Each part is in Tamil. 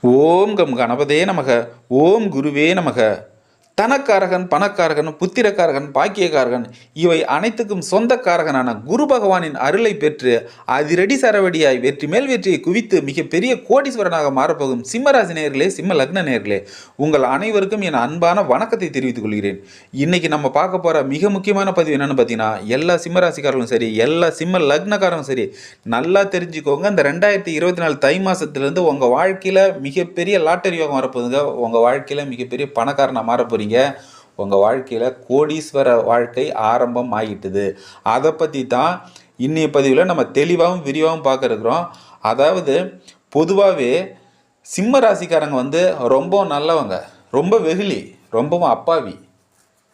ஓம் கம் கணபதே நமக. ஓம் குருவே நமக. தனக்காரகன் பணக்காரகன் புத்திரக்காரகன் பாக்கியக்காரகன் இவை அனைத்துக்கும் சொந்தக்காரகனான குரு பகவானின் அருளை பெற்று அதிரடி சரவடியாய் வெற்றி மேல் வெற்றியை குவித்து மிகப்பெரிய கோடீஸ்வரனாக மாறப்போகும் சிம்மராசி நேர்களே சிம்ம லக்ன நேர்களே உங்கள் அனைவருக்கும் என் அன்பான வணக்கத்தை தெரிவித்துக் கொள்கிறேன். இன்னைக்கு நம்ம பார்க்க போகிற மிக முக்கியமான பதிவு என்னென்னு பார்த்தீங்கன்னா எல்லா சிம்மராசிக்காரர்களும் சரி எல்லா சிம்ம லக்னக்காரரும் சரி நல்லா தெரிஞ்சுக்கோங்க. இந்த ரெண்டாயிரத்தி இருபத்தி நாலு தை மாதத்துலேருந்து உங்கள் வாழ்க்கையில் மிகப்பெரிய லாட்டரி யோகம் வரப்போகுதுங்க. உங்கள் வாழ்க்கையில் மிகப்பெரிய பணக்காரனாக மாற போகிறீங்க உங்கள் வாழ்க்கையில் கோடீஸ்வர வாழ்க்கை ஆரம்பம் ஆகிட்டுது அதை பற்றி தான் இன்னைய பதிவில் நம்ம தெளிவாகவும் விரிவாகவும் பார்க்க இருக்கிறோம் அதாவது பொதுவாகவே சிம்ம ராசிக்காரங்க வந்து ரொம்ப நல்லவங்க ரொம்ப வெகுளி ரொம்பவும் அப்பாவி.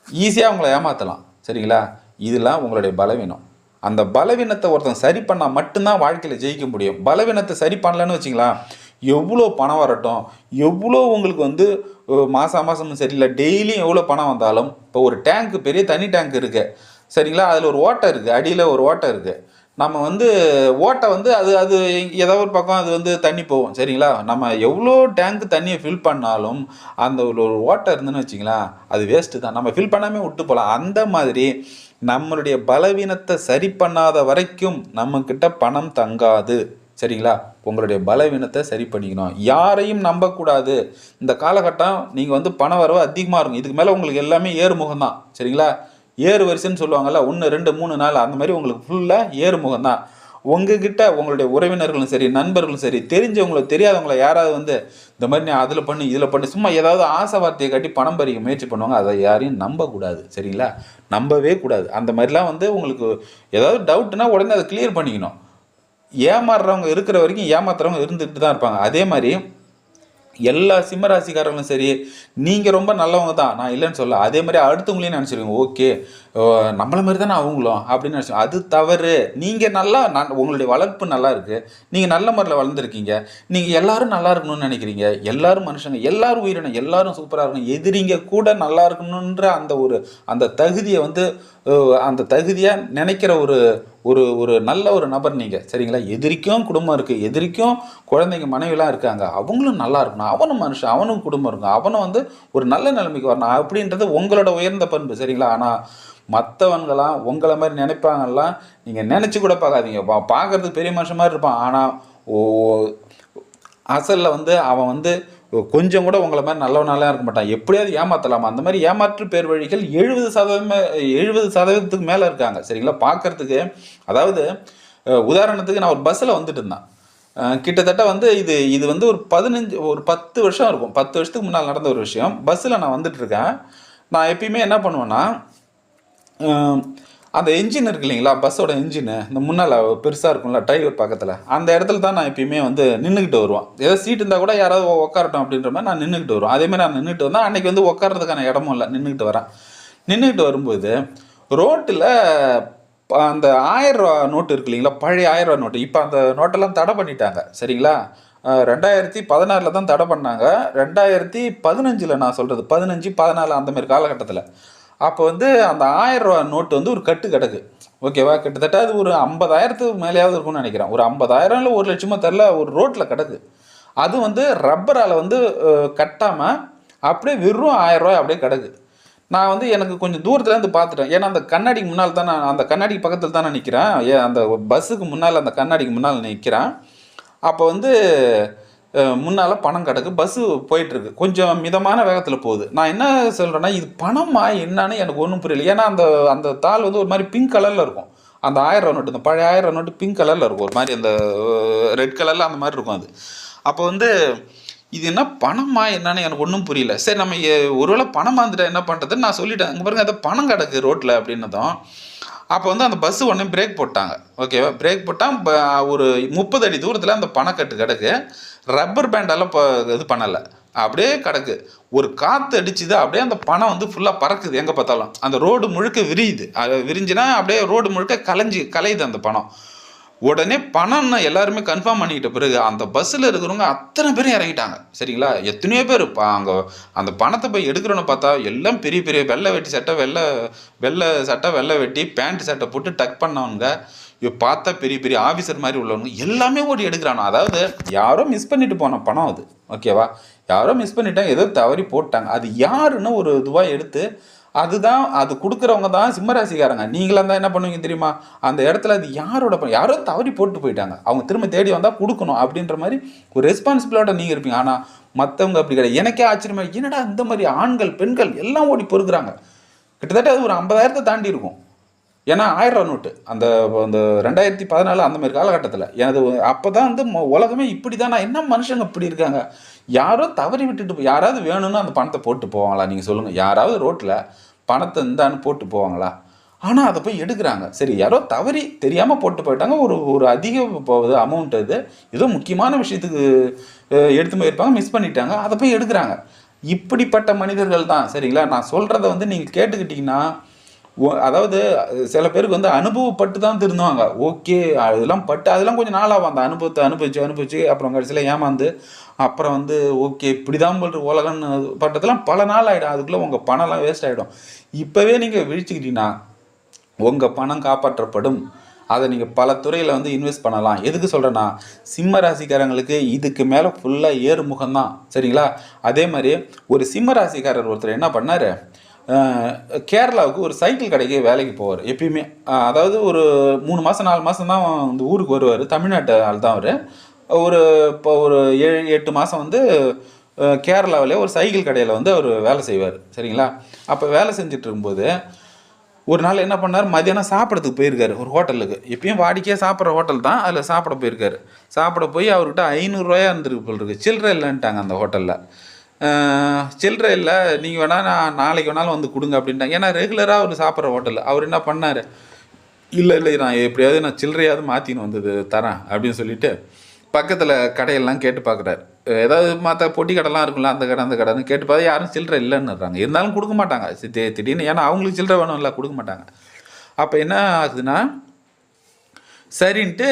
ஈஸியாக அவங்கள ஏமாற்றலாம் சரிங்களா? இதெல்லாம் உங்களுடைய பலவீனம். அந்த பலவீனத்தை ஒருத்தன் சரி பண்ணால் மட்டும்தான் வாழ்க்கையில் ஜெயிக்க முடியும். பலவீனத்தை சரி பண்ணலன்னு வச்சிங்களா எவ்வளோ பணம் வரட்டும் எவ்வளோ உங்களுக்கு வந்து மாதம் மாதம் சரியில்லை டெய்லியும் எவ்வளோ பணம் வந்தாலும் இப்போ ஒரு டேங்க்கு பெரிய தனி டேங்க் இருக்குது சரிங்களா? அதில் ஒரு ஓட்டை இருக்குது அடியில் ஒரு ஓட்டை இருக்குது நம்ம வந்து ஓட்டை வந்து அது அது ஏதோ ஒரு பக்கம் அது வந்து தண்ணி போகும் சரிங்களா? நம்ம எவ்வளோ டேங்க் தண்ணியை ஃபில் பண்ணாலும் அந்த ஒரு ஓட்டை இருந்துன்னு வச்சிங்களேன் அது வேஸ்ட்டு தான். நம்ம ஃபில் பண்ணாமே விட்டு போகலாம். அந்த மாதிரி நம்மளுடைய பலவீனத்தை சரி பண்ணாத வரைக்கும் நம்மக்கிட்ட பணம் தங்காது சரிங்களா? உங்களுடைய பலவீனத்தை சரி பண்ணிக்கணும் யாரையும் நம்பக்கூடாது. இந்த காலகட்டம் நீங்கள் வந்து பண வரவு அதிகமாக இருக்கும். இதுக்கு மேலே உங்களுக்கு எல்லாமே ஏறுமுகம் தான் சரிங்களா? ஏறு வரிசைன்னு சொல்லுவாங்கல்ல ஒன்று ரெண்டு மூணு நாள் அந்த மாதிரி உங்களுக்கு ஃபுல்லாக ஏறுமுகம் தான் உங்ககிட்ட உங்களுடைய உறவினர்களும் சரி நண்பர்களும் சரி தெரிஞ்சவங்களோ தெரியாதவங்கள யாராவது வந்து இந்த மாதிரி நீ அதில் பண்ணி இதில் பண்ணி சும்மா ஏதாவது ஆசை வார்த்தையை கட்டி பணம் பறிக்க முயற்சி பண்ணுவாங்க. அதை யாரையும் நம்பக்கூடாது. சரிங்களா? நம்பவே கூடாது. அந்த மாதிரிலாம் வந்து உங்களுக்கு ஏதாவது டவுட்னா உடனே அதை கிளியர் பண்ணிக்கணும். ஏமாறுறவங்க இருக்கிற வரைக்கும் ஏமாத்துறவங்க இருந்துட்டு தான் இருப்பாங்க. அதே மாதிரி எல்லா சிம்மராசிக்காரங்களும் சரி நீங்கள் ரொம்ப நல்லவங்க தான் நான் இல்லைன்னு சொல்ல. அதே மாதிரி அடுத்தவங்களையும் நினச்சிருவீங்க ஓகே நம்மள மாதிரி தானே அவங்களும் அப்படின்னு நினச்சி அது தவறு. நீங்கள் நல்லா நான் உங்களுடைய வளர்ப்பு நல்லா இருக்குது நீங்கள் நல்ல முறையில் வளர்ந்துருக்கீங்க. நீங்கள் எல்லாரும் நல்லா இருக்கணும்னு நினைக்கிறீங்க. எல்லோரும் மனுஷங்க எல்லாரும் உயிரினம் எல்லாரும் சூப்பராக இருக்கணும். எதிரிங்க கூட நல்லா இருக்கணுன்ற அந்த ஒரு அந்த தகுதியை வந்து அந்த தகுதியாக நினைக்கிற ஒரு ஒரு ஒரு நல்ல ஒரு நபர் நீங்கள் சரிங்களா? எதிரிக்கும் குடும்பம் இருக்குது எதிரிக்கும் குழந்தைங்க மனைவிலாம் இருக்காங்க. அவங்களும் நல்லா இருக்கணும். அவனும் மனுஷன் அவனும் குடும்பம் இருக்கும் அவனும் வந்து ஒரு நல்ல நிலைமைக்கு வரணும். அப்படின்றது உங்களோட உயர்ந்த பண்பு. சரிங்களா? ஆனால் மற்றவங்களாம் உங்களை மாதிரி நினைப்பாங்கலாம் நீங்கள் நினச்சி கூட பார்க்காதீங்க. பார்க்குறதுக்கு பார்க்கறதுக்கு பெரிய மனுஷன் மாதிரி இருப்பான். ஆனால் ஓ அசலில் வந்து அவன் வந்து கொஞ்சம் கூட உங்களை மாதிரி நல்லவனாலாம் இருக்க மாட்டான். எப்படியாவது ஏமாத்தலாமா? அந்த மாதிரி ஏமாற்று பேர் வழிகள் எழுபது சதவீதம் எழுபது சதவீதத்துக்கு மேலே இருக்காங்க. சரிங்களா? பார்க்கறதுக்கு அதாவது உதாரணத்துக்கு நான் ஒரு பஸ்ஸில் வந்துட்டு இருந்தேன். கிட்டத்தட்ட வந்து இது இது வந்து ஒரு பதினஞ்சு ஒரு பத்து வருஷம் இருக்கும். பத்து வருஷத்துக்கு முன்னால் நடந்த ஒரு விஷயம். பஸ்ஸில் நான் வந்துட்டு இருக்கேன். நான் எப்பயுமே என்ன பண்ணுவேன்னா அந்த என்ஜின் இருக்கு இல்லைங்களா? பஸ்ஸோட என்ஜின் இந்த முன்னால் பெருசாக இருக்கும்ல டிரைவர் பக்கத்தில். அந்த இடத்துல தான் நான் எப்பயுமே வந்து நின்றுக்கிட்டு வருவேன். ஏதோ சீட் இருந்தால் கூட யாராவது உட்காரட்டும் அப்படின்ற மாதிரி நான் நின்றுக்கிட்டு வருவேன். அதேமாதிரி நான் நின்றுட்டு வந்தேன் அன்றைக்கி வந்து உட்காரதுக்கான இடமும் இல்லை நின்றுக்கிட்டு வரேன். நின்றுக்கிட்டு வரும்போது ரோட்டில் அந்த ஆயிரரூவா நோட்டு இருக்கு இல்லைங்களா? பழைய ஆயிரரூவா நோட்டு இப்போ அந்த நோட்டெல்லாம் தடை பண்ணிட்டாங்க. சரிங்களா? ரெண்டாயிரத்தி பதினாறில் தான் தடை பண்ணாங்க. ரெண்டாயிரத்தி பதினஞ்சில் நான் சொல்கிறது பதினஞ்சு பதினாலு அந்தமாரி காலகட்டத்தில். அப்போ வந்து அந்த ஆயிரம் ரூபா நோட்டு வந்து ஒரு கட்டு கிடக்கு. ஓகேவா? கிட்டத்தட்ட அது ஒரு ஐம்பதாயிரத்துக்கு மேலேயாவது இருக்கும்னு நினைக்கிறேன். ஒரு ஐம்பதாயிரம் இல்லை ஒரு லட்சமோ தெரில ஒரு ரோட்டில் கிடக்கு. அது வந்து ரப்பரால் வந்து கட்டாமல் அப்படியே வெறும் ஆயிரம் அப்படியே கிடக்கு. நான் வந்து எனக்கு கொஞ்சம் தூரத்துலேருந்து பார்த்துட்டேன் ஏன்னா அந்த கண்ணாடிக்கு முன்னால் தான் நான் அந்த கண்ணாடிக்கு பக்கத்தில் தான் நான் நிற்கிறேன் ஏன் அந்த பஸ்ஸுக்கு முன்னால் அந்த கண்ணாடிக்கு முன்னால் நிற்கிறேன் அப்போ வந்து முன்னால் பணம் கிடக்கு பஸ்ஸு போயிட்டுருக்கு. கொஞ்சம் மிதமான வேகத்தில் போகுது. நான் என்ன சொல்கிறேன்னா இது பணமா என்னன்னு எனக்கு ஒன்றும் புரியல. ஏன்னா அந்த அந்த தாள் வந்து ஒரு மாதிரி பிங்க் கலரில் இருக்கும். அந்த ஆயிரம் நோட்டு இந்த பழைய ஆயிரம் நோட்டு பிங்க் கலரில் இருக்கும். ஒரு மாதிரி அந்த ரெட் கலரில் அந்த மாதிரி இருக்கும் அது. அப்போ வந்து இது என்ன பணமா என்னன்னு எனக்கு ஒன்றும் புரியல. சரி நம்ம ஒருவேளை பணம் வந்துட்டா என்ன பண்ணுறதுன்னு நான் சொல்லிட்டேன். அங்கே பாருங்க அது பணம் கிடக்கு ரோட்டில் அப்படின்னதும் அப்போ வந்து அந்த பஸ்ஸு ஒன்று பிரேக் போட்டாங்க. ஓகேவா பிரேக் போட்டால் ஒரு முப்பது அடி தூரத்தில் அந்த பணக்கட்டு கிடக்கு. ரப்பர் பேண்டெல்லாம் இப்போ இது பண்ணலை. அப்படியே கிடக்கு. ஒரு காற்று அடிச்சுது அப்படியே அந்த பணம் வந்து ஃபுல்லாக பறக்குது. எங்கே பார்த்தாலும். அந்த ரோடு முழுக்க விரியுது. அது விரிஞ்சுனா அப்படியே ரோடு முழுக்க கலைஞ்சி கலையுது அந்த பணம். உடனே பணம்னா எல்லாருமே கன்ஃபார்ம் பண்ணிக்கிட்ட பிறகு அந்த பஸ்ஸில் இருக்கிறவங்க அத்தனை பேரும் இறங்கிட்டாங்க. சரிங்களா? எத்தனையோ பேர் அங்கே அந்த பணத்தை போய் எடுக்கிறோன்னு பார்த்தா எல்லாம் பெரிய பெரிய வெள்ளை வெட்டி சட்டை வெள்ளை வெள்ளை சட்டை வெள்ளை வெட்டி பேண்ட் சட்டை போட்டு டக் பண்ணவங்க இப்போ பார்த்தா பெரிய பெரிய ஆஃபீஸர் மாதிரி உள்ளவங்க எல்லாமே ஓடி எடுக்கிறானோ அதாவது யாரோ மிஸ் பண்ணிட்டு போன பணம் அது. ஓகேவா யாரோ மிஸ் பண்ணிட்டாங்க. ஏதோ தவறி போட்டாங்க. அது யாருன்னு ஒரு இதுவாக எடுத்து அதுதான் அது கொடுக்குறவங்க தான் சிம்மராசிக்காரங்க. நீங்களாம் தான் என்ன பண்ணுவீங்க தெரியுமா? அந்த இடத்துல அது யாரோட யாரோ தவறி போட்டு போயிட்டாங்க. அவங்க திரும்ப தேடி வந்தால் கொடுக்கணும் அப்படின்ற மாதிரி ஒரு ரெஸ்பான்சிபிளோட நீங்கள் இருப்பீங்க. ஆனால் மற்றவங்க அப்படி கிடையாது. எனக்கே ஆச்சரியமா என்னடா இந்த மாதிரி ஆண்கள் பெண்கள் எல்லாம் ஓடி பொறுக்குறாங்க. கிட்டத்தட்ட அது ஒரு ஐம்பதாயிரத்தை தாண்டி இருக்கும். ஏன்னா ஆயிரம் ரூபா நோட்டு. அந்த அந்த ரெண்டாயிரத்தி பதினாலு அந்த மாதிரி காலகட்டத்தில். எனது அப்போ தான் வந்து மொ- உலகமே இப்படி தான் என்ன மனுஷங்க இப்படி இருக்காங்க? யாரோ தவறி விட்டுட்டு போ- யாராவது வேணும்னு அந்த பணத்தை போட்டு போவாங்களா? நீங்கள் சொல்லுங்கள் யாராவது ரோட்டில் பணத்தை இந்தான்னு போட்டு போவாங்களா? ஆனால் அதை போய் எடுக்கிறாங்க. சரி யாரோ தவறி தெரியாமல் போட்டு போயிட்டாங்க. ஒரு ஒரு அதிக போகுது அமௌண்ட் அது ஏதோ முக்கியமான விஷயத்துக்கு எடுத்து போயிருப்பாங்க மிஸ் பண்ணிட்டாங்க. அதை போய் எடுக்கிறாங்க. இப்படிப்பட்ட மனிதர்கள் தான். சரிங்களா? நான் சொல்கிறத வந்து நீங்கள் கேட்டுக்கிட்டிங்கன்னா அதாவது சில பேருக்கு வந்து அனுபவப்பட்டு தான் திருந்துவாங்க. ஓகே அதெல்லாம் பட்டு அதெல்லாம் கொஞ்சம் நாளாகும். அந்த அனுபவத்தை அனுபவிச்சு அனுபவிச்சு அப்புறம் கடைசியில் ஏமாந்து அப்புறம் வந்து ஓகே இப்படி தான் போல் உலகம்னு பட்டதெல்லாம் பல நாள் ஆகிடும் அதுக்குள்ளே உங்கள் பணம்லாம் வேஸ்ட் ஆகிடும் இப்போவே நீங்கள் விழிச்சுக்கிட்டீங்கன்னா உங்கள் பணம் காப்பாற்றப்படும். அதை நீங்கள் பல துறையில் வந்து இன்வெஸ்ட் பண்ணலாம். எதுக்கு சொல்கிறேன்னா சிம்ம ராசிக்காரங்களுக்கு இதுக்கு மேலே ஃபுல்லாக ஏறுமுகம் தான் சரிங்களா? அதே மாதிரி ஒரு சிம்ம ராசிக்காரர் ஒருத்தர் என்ன பண்ணார்? கேரளாவுக்கு ஒரு சைக்கிள் கடைக்கு வேலைக்கு போவார் எப்பயுமே. அதாவது ஒரு மூணு மாதம் நாலு மாதம் தான் இந்த ஊருக்கு வருவார் தமிழ்நாட்டு ஆள் தான் அவர். ஒரு இப்போ ஒரு ஏழு எட்டு மாதம் வந்து கேரளாவிலே ஒரு சைக்கிள் கடையில் வந்து அவர் வேலை செய்வார் சரிங்களா? அப்போ வேலை செஞ்சுட்டு இருக்கும்போது ஒரு நாள் என்ன பண்ணார்? மதியானம் சாப்பிட்றதுக்கு போயிருக்காரு ஒரு ஹோட்டலுக்கு. எப்பயும் வாடிக்கையாக சாப்பிட்ற ஹோட்டல் தான் அதில் சாப்பிட போயிருக்காரு. சாப்பிட போய் அவர்கிட்ட ஐநூறுரூவாயா இருந்திருக்கு போல் இருக்கு. சில்லறை இல்லைன்ட்டாங்க அந்த ஹோட்டலில். சில்லற இல்லை. நீங்கள் வேணால் நான் நாளைக்கு வேணாலும் வந்து கொடுங்க அப்படின்ட்டாங்க. ஏன்னா ரெகுலராக அவர் சாப்பிட்ற ஹோட்டல் அவர் என்ன பண்ணார்? இல்லை இல்லை நான் எப்படியாவது நான் சில்லறையாவது மாற்றின்னு வந்தது தரேன் அப்படின்னு சொல்லிட்டு பக்கத்தில் கடையெல்லாம் கேட்டு பார்க்குறாரு ஏதாவது மற்ற பொட்டி கடைலாம் இருக்கும்ல அந்த கடை அந்த கடைன்னு கேட்டு பார்த்தா யாரும் சில்லற இல்லைன்னுறாங்க. இருந்தாலும் கொடுக்க மாட்டாங்க. சி- திடீர்னு ஏன்னா அவங்களுக்கு சில்லற வேணும் இல்லை கொடுக்க மாட்டாங்க. அப்போ என்ன ஆகுதுன்னா சரின்ட்டு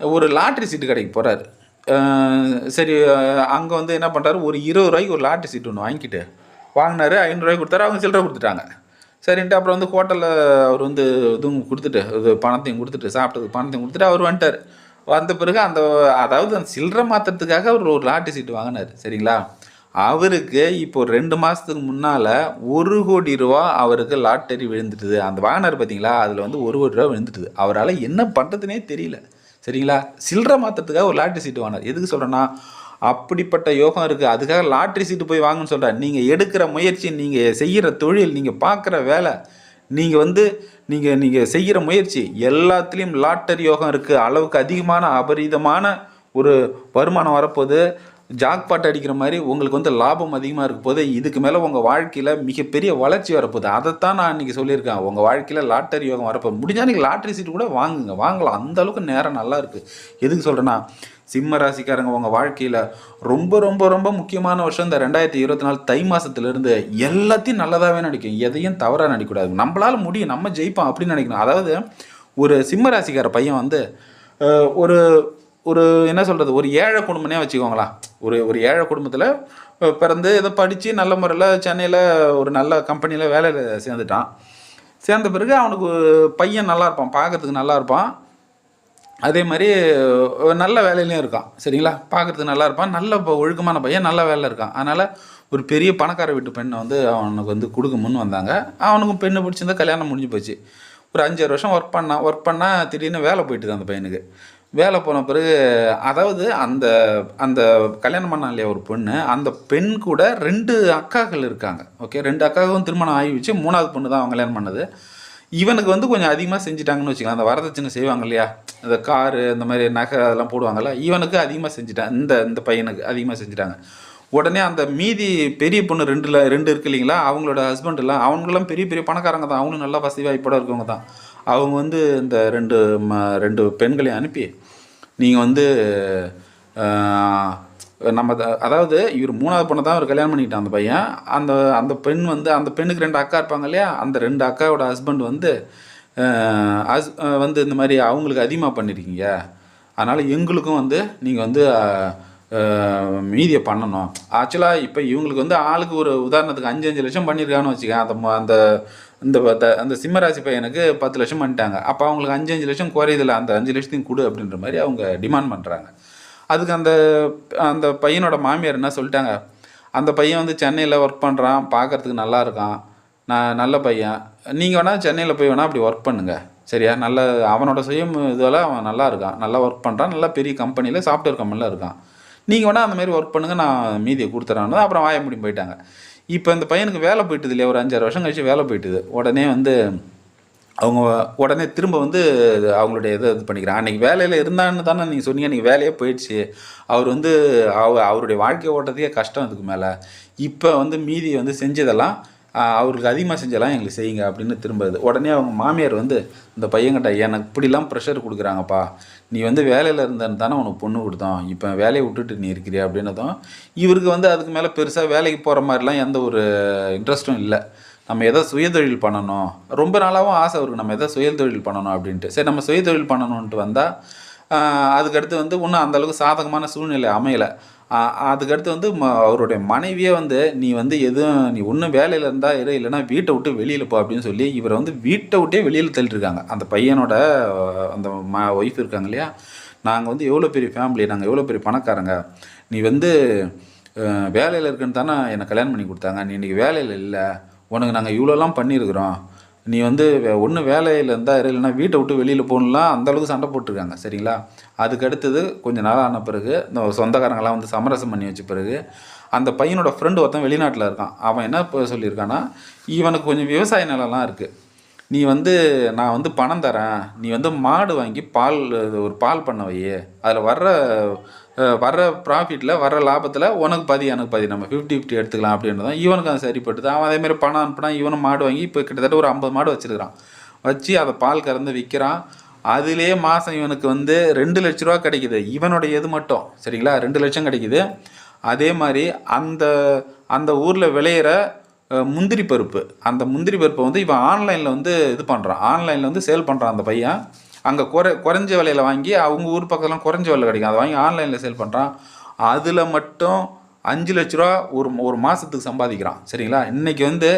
ஒரு லாட்ரி சீட்டு கடைக்கு போகிறாரு சரி அங்கே வந்து என்ன பண்ணுறாரு ஒரு இருபது ரூபாய்க்கு ஒரு லாட்டு சீட்டு ஒன்று வாங்கிட்டு வாங்கினாரு. ஐநூறுரூவாய்க்கு கொடுத்தாரு. அவங்க சில்லறை கொடுத்துட்டாங்க. சரின்ட்டு அப்புறம் வந்து ஹோட்டலில் அவர் வந்து இதுவும் கொடுத்துட்டு இது பணத்தையும் கொடுத்துட்டு சாப்பிட்டதுக்கு பணத்தையும் கொடுத்துட்டு அவர் வந்துட்டார். வந்த பிறகு அந்த அதாவது அந்த சில்லறை மாற்றுறதுக்காக அவர் ஒரு லாட்டு சீட்டு வாங்கினார். சரிங்களா? அவருக்கு இப்போ ரெண்டு மாதத்துக்கு முன்னால் ஒரு கோடி ரூபா அவருக்கு லாட்டரி விழுந்துட்டுது. அந்த வாங்கினார் பார்த்தீங்களா அதில் வந்து ஒரு கோடி ரூபா விழுந்துட்டுது. அவரால் என்ன பண்ணுறதுனே தெரியல. சரிங்களா? சில்லறை மாற்றுறதுக்காக ஒரு லாட்ரி சீட்டு வாங்கினார். எதுக்கு சொல்கிறேன்னா அப்படிப்பட்ட யோகம் இருக்குது அதுக்காக லாட்ரி சீட்டு போய் வாங்கன்னு சொல்கிறேன் நீங்கள் எடுக்கிற முயற்சி நீங்கள் செய்கிற தொழில் நீங்கள் பார்க்குற வேலை நீங்கள் வந்து நீங்கள் நீங்கள் செய்கிற முயற்சி எல்லாத்துலேயும் லாட்டரி யோகம் இருக்குது அளவுக்கு அதிகமான அபரிதமான ஒரு வருமானம் வரப்போகுது. ஜாக்பாட் அடிக்கிற மாதிரி உங்களுக்கு வந்து லாபம் அதிகமாக இருக்க போது இதுக்கு மேலே உங்கள் வாழ்க்கையில் மிகப்பெரிய வளர்ச்சி வரப்போகுது. அதைத்தான் நான் இன்றைக்கி சொல்லியிருக்கேன். உங்கள் வாழ்க்கையில் லாட்டரி யோகம் வரப்போ முடிஞ்சால் நீங்கள் லாட்டரி சீட்டு கூட வாங்குங்க. வாங்கலாம். அந்த அளவுக்கு நேரம் நல்லா இருக்குது எதுக்கு சொல்கிறேன்னா சிம்ம ராசிக்காரங்க உங்கள் வாழ்க்கையில் ரொம்ப ரொம்ப ரொம்ப முக்கியமான வருஷம். இந்த ரெண்டாயிரத்தி இருபத்தி நாலு தை மாதத்துலேருந்து எல்லாத்தையும் நல்லதாகவே நடிக்கும். எதையும் தவறாக நடிக்கக்கூடாது. நம்மளால் முடியும். நம்ம ஜெயிப்போம் அப்படின்னு நினைக்கணும். அதாவது ஒரு சிம்ம ராசிக்கார பையன் வந்து ஒரு ஒரு என்ன சொல்கிறது ஒரு ஏழை குடும்பமே வச்சுக்கோங்களா ஒரு ஒரு ஏழை குடும்பத்தில் பிறந்து ஏதோ படித்து நல்ல முறையில் சென்னையில் ஒரு நல்ல கம்பெனியில் வேலையில் சேர்ந்துட்டான். சேர்ந்த பிறகு அவனுக்கு பையன் நல்லா இருப்பான் பார்க்கறதுக்கு நல்லா இருப்பான். அதே மாதிரி நல்ல வேலையிலையும் இருக்கான் சரிங்களா? பார்க்குறதுக்கு நல்லா இருப்பான் நல்ல ஒழுக்கமான பையன் நல்ல வேலை இருக்கான். அதனால் ஒரு பெரிய பணக்கார வீட்டு பெண்ணை வந்து அவனுக்கு வந்து கொடுக்க முன் வந்தாங்க. அவனுக்கும் பெண்ணு பிடிச்சிருந்தா கல்யாணம் முடிஞ்சு போச்சு. ஒரு அஞ்சாறு வருஷம் ஒர்க் பண்ணான் ஒர்க் பண்ணால் திடீர்னு வேலை போயிட்டுது அந்த பையனுக்கு. வேலை போன பிறகு அதாவது அந்த அந்த கல்யாணம் பண்ணான் இல்லையா ஒரு பொண்ணு அந்த பெண் கூட ரெண்டு அக்காக்கள் இருக்காங்க. ஓகே ரெண்டு அக்காவும் திருமணம் ஆகி வச்சு மூணாவது பொண்ணு தான் அவன் கல்யாணம் பண்ணது. இவனுக்கு வந்து கொஞ்சம் அதிகமாக செஞ்சுட்டாங்கன்னு வச்சுக்கலாம் அந்த வரதட்சணை செய்வாங்க இல்லையா? இந்த காரு இந்த மாதிரி நகை அதெல்லாம் போடுவாங்கல்ல இவனுக்கு அதிகமாக செஞ்சுட்டான். இந்த இந்த பையனுக்கு அதிகமாக செஞ்சுட்டாங்க. உடனே அந்த மீதி பெரிய பொண்ணு ரெண்டுல ரெண்டு இருக்கு இல்லைங்களா? அவங்களோட ஹஸ்பண்ட் எல்லாம் அவங்களாம் பெரிய பெரிய பணக்காரங்க தான். அவங்களும் நல்லா வசதி வாய்ப்போட இருக்கவங்க தான். அவங்க வந்து இந்த ரெண்டு ம ரெண்டு பெண்களையும் அனுப்பி நீங்கள் வந்து நம்ம த- அதாவது இவர் மூணாவது பொண்ணை தான் அவர் கல்யாணம் பண்ணிக்கிட்டான் அந்த பையன். அந்த அந்த பெண் வந்து அந்த பெண்ணுக்கு ரெண்டு அக்கா இருப்பாங்க இல்லையா? அந்த ரெண்டு அக்காவோட ஹஸ்பண்ட் வந்து ஹஸ் வந்து இந்த மாதிரி அவங்களுக்கு அதிகமாக பண்ணியிருக்கீங்க அதனால் எங்களுக்கும் வந்து நீங்கள் வந்து மீதியை பண்ணணும். ஆக்சுவலாக இப்போ இவங்களுக்கு வந்து ஆளுக்கு ஒரு உதாரணத்துக்கு அஞ்சு அஞ்சு லட்சம் பண்ணியிருக்கான்னு வச்சுக்கேன் அந்த அந்த இந்த பத்த- அந்த சிம்மராசி பையனுக்கு பத்து லட்சம் பண்ணிட்டாங்க அப்போ அவங்களுக்கு அஞ்சு அஞ்சு லட்சம் குறையுதில்ல அந்த அஞ்சு லட்சத்தையும் கொடு அப்படின்ற மாதிரி அவங்க டிமாண்ட் பண்ணுறாங்க அதுக்கு அந்த அந்த பையனோட மாமியார் என்ன சொல்லிட்டாங்க? அந்த பையன் வந்து சென்னையில் ஒர்க் பண்ணுறான் பார்க்கறதுக்கு நல்லா இருக்கான். நான் நல்ல பையன். நீங்கள் வேணால் சென்னையில் போய் வேணால் அப்படி ஒர்க் பண்ணுங்கள் சரியா? நல்ல அவனோட சுயம் இதில் அவன் நல்லா இருக்கான். நல்லா ஒர்க் பண்ணுறான் நல்லா பெரிய கம்பெனியில் சாஃப்ட்வேர் கம்பெனியில் இருக்கான். நீங்கள் வேணால் அந்த மாதிரி ஒர்க் பண்ணுங்கள் நான் மீதியை கொடுத்துறான்னு அப்புறம் வாய முடியும் போயிட்டாங்க. இப்போ இந்த பையனுக்கு வேலை போயிட்டுது இல்லையா? ஒரு அஞ்சாறு வருஷம் கழிச்சு வேலை போயிட்டுது உடனே வந்து அவங்க உடனே திரும்ப வந்து அவங்களுடைய இதை இது பண்ணிக்கிறான். அன்றைக்கி வேலையில் இருந்தான்னு தானே நீங்கள் சொன்னீங்க. அன்றைக்கி வேலையே போயிடுச்சு. அவர் வந்து அவ அவருடைய வாழ்க்கை ஓட்டத்தையே கஷ்டம் இதுக்கு மேலே. இப்போ வந்து மீதி வந்து செஞ்சதெல்லாம் அவருக்கு அதிகமாக செஞ்சலாம் எங்களுக்கு செய்யுங்க அப்படின்னு திரும்புது உடனே அவங்க மாமியார் வந்து இந்த பையன்கிட்ட எனக்கு இப்படிலாம் ப்ரெஷர் கொடுக்குறாங்கப்பா. நீ வந்து வேலையில் இருந்தேன்னு தானே உனக்கு பொண்ணு கொடுத்தோம். இப்போ வேலையை விட்டுட்டு நீ இருக்கிறியா? அப்படின்னதும் இவருக்கு வந்து அதுக்கு மேலே பெருசாக வேலைக்கு போகிற மாதிரிலாம் எந்த ஒரு இன்ட்ரெஸ்ட்டும் இல்லை. நம்ம எதோ சுயதொழில் பண்ணணும்? ரொம்ப நாளாகவும் ஆசை அவருக்கு. நம்ம எதோ சுயதொழில் பண்ணணும்? அப்படின்ட்டு. சரி நம்ம சுயதொழில் பண்ணணுன்ட்டு வந்தால் அதுக்கடுத்து வந்து இன்னும் அந்தளவுக்கு சாதகமான சூழ்நிலை அமையலை. அதுக்கடுத்து வந்து ம அவருடைய மனைவியே வந்து நீ வந்து எதுவும் நீ ஒன்றும் வேலையில் இருந்தால் இரு இல்லைன்னா வீட்டை விட்டு வெளியில் போ அப்படின்னு சொல்லி இவரை வந்து வீட்டை விட்டே வெளியில் தள்ளிட்டுருக்காங்க அந்த பையனோட அந்த ம ஒய்ஃப் இருக்காங்க இல்லையா? நாங்கள் வந்து எவ்வளோ பெரிய ஃபேமிலி நாங்கள் எவ்வளோ பெரிய பணக்காரங்க. நீ வந்து வேலையில் இருக்குன்னு தானே என்னை கல்யாணம் பண்ணி கொடுத்தாங்க. நீ இன்றைக்கி வேலையில் இல்லை. உனக்கு நாங்கள் இவ்வளோலாம் பண்ணியிருக்கிறோம். நீ வந்து ஒன்று வேலையில் இருந்தால் இரு, இல்லைன்னா வீட்டை விட்டு வெளியில் போகணும்லாம் அந்தளவுக்கு சண்டை போட்டிருக்காங்க சரிங்களா? அதுக்கு அடுத்தது நாள் ஆன பிறகு இந்த சொந்தக்காரங்களாம் வந்து சமரசம் பண்ணி வச்ச பிறகு அந்த பையனோட ஃப்ரெண்டு ஒருத்தன் வெளிநாட்டில் இருக்கான். அவன் என்ன இப்போ சொல்லியிருக்கான்னா இவனுக்கு கொஞ்சம் விவசாய நிலம்லாம் இருக்குது நீ வந்து நான் வந்து பணம் தரேன். நீ வந்து மாடு வாங்கி பால் இது ஒரு பால் பண்ண வை அதில் வர்ற வர்ற ப்ராஃபிட்டில் வர்ற லாபத்தில் உனக்கு பாதி எனக்கு பாதி. நம்ம ஃபிஃப்டி ஃபிஃப்டி எடுத்துக்கலாம் அப்படின்றதான் இவனுக்கு அது சரிப்பட்டுது அவன் அதேமாதிரி பணம் அனுப்புனா இவனும் மாடு வாங்கி இப்போ கிட்டத்தட்ட ஒரு ஐம்பது மாடு வச்சுருக்கிறான். வச்சு அதை பால் கறந்து விற்கிறான் அதுலேயே மாதம் இவனுக்கு வந்து ரெண்டு லட்ச ரூபா கிடைக்குது. இவனுடைய இது மட்டும். சரிங்களா? ரெண்டு லட்சம் கிடைக்குது. அதே மாதிரி அந்த அந்த ஊரில் விளையிற முந்திரி பருப்பு. அந்த முந்திரி பருப்பை வந்து இவன் ஆன்லைனில் வந்து இது பண்ணுறான் ஆன்லைனில் வந்து சேல் பண்ணுறான் அந்த பையன். அங்கே குறை குறைஞ்ச விலையில் வாங்கி அவங்க ஊர் பக்கத்துலாம் குறைஞ்ச விலை கிடைக்கும். அதை வாங்கி ஆன்லைனில் சேல் பண்ணுறான் அதில் மட்டும் அஞ்சு லட்ச ரூபா ஒரு ஒரு மாதத்துக்கு சம்பாதிக்கிறான். சரிங்களா? இன்றைக்கி வந்து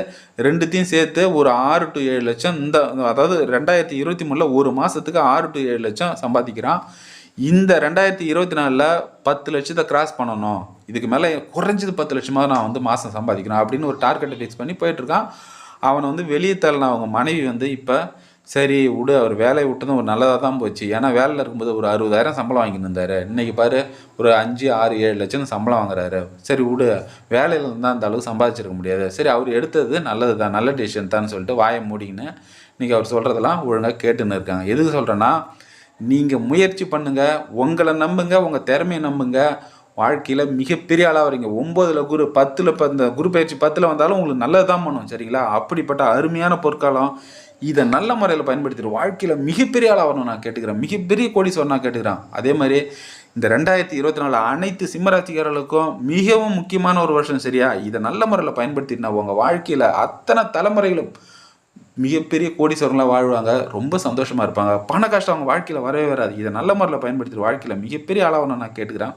ரெண்டுத்தையும் சேர்த்து ஒரு ஆறு டு ஏழு லட்சம் இந்த அதாவது ரெண்டாயிரத்தி இருபத்தி மூணில் ஒரு மாதத்துக்கு ஆறு டு ஏழு லட்சம் சம்பாதிக்கிறான். இந்த ரெண்டாயிரத்தி இருபத்தி நாலில் பத்து லட்சத்தை கிராஸ் பண்ணணும். இதுக்கு மேலே குறைஞ்சது பத்து லட்சமாக நான் வந்து மாதம் சம்பாதிக்கிறேன் அப்படின்னு ஒரு டார்கெட்டை ஃபிக்ஸ் பண்ணி போயிட்டுருக்கான் அவனை வந்து வெளியே தள்ளின அவங்க மனைவி வந்து இப்போ சரி விடு அவர் வேலையை விட்டதும் ஒரு நல்லதாக தான் போச்சு. ஏன்னா வேலையில் இருக்கும்போது ஒரு அறுபதாயிரம் சம்பளம் வாங்கிட்டு இருந்தார். இன்றைக்கி பாரு ஒரு அஞ்சு ஆறு ஏழு லட்சம் சம்பளம் வாங்குறாரு. சரி விடு வேலையில் இருந்தால் அந்த அளவுக்கு சம்பாதிச்சிருக்க முடியாது. சரி அவர் எடுத்தது நல்லது தான் நல்ல டிசிஷன் தான் சொல்லிட்டு வாயை மூடிங்கன்னு இன்றைக்கி அவர் சொல்கிறதெல்லாம் ஒழுங்காக கேட்டுன்னு இருக்காங்க. எதுக்கு சொல்கிறேன்னா நீங்கள் முயற்சி பண்ணுங்கள் உங்களை நம்புங்க உங்கள் திறமையை நம்புங்க வாழ்க்கையில் மிகப்பெரிய ஆளாக வரீங்க. ஒம்பதில் குரு பத்தில் இப்போ இந்த குரு பயிற்சி பத்தில் வந்தாலும் உங்களுக்கு நல்லது தான் பண்ணும் சரிங்களா? அப்படிப்பட்ட அருமையான பொற்காலம் இதை நல்ல முறையில் பயன்படுத்திட்டு வாழ்க்கையில் மிகப்பெரிய ஆளாக வரணும் நான் கேட்டுக்கிறேன். மிகப்பெரிய கோடீஸ்வரன் நான் கேட்டுக்கிறேன். அதே மாதிரி இந்த ரெண்டாயிரத்தி இருபத்தி நாலு அனைத்து சிம்மராசிக்காரர்களுக்கும் மிகவும் முக்கியமான ஒரு வருஷம் சரியா? இதை நல்ல முறையில் பயன்படுத்தினா உங்கள் வாழ்க்கையில் அத்தனை தலைமுறைகளும் மிகப்பெரிய கோடீஸ்வரங்களாக வாழ்வாங்க. ரொம்ப சந்தோஷமாக இருப்பாங்க. பண கஷ்டம் அவங்க வாழ்க்கையில் வரவே வராது. இதை நல்ல முறையில் பயன்படுத்திட்டு வாழ்க்கையில் மிகப்பெரிய ஆளாகணும் நான் கேட்டுக்கிறேன்.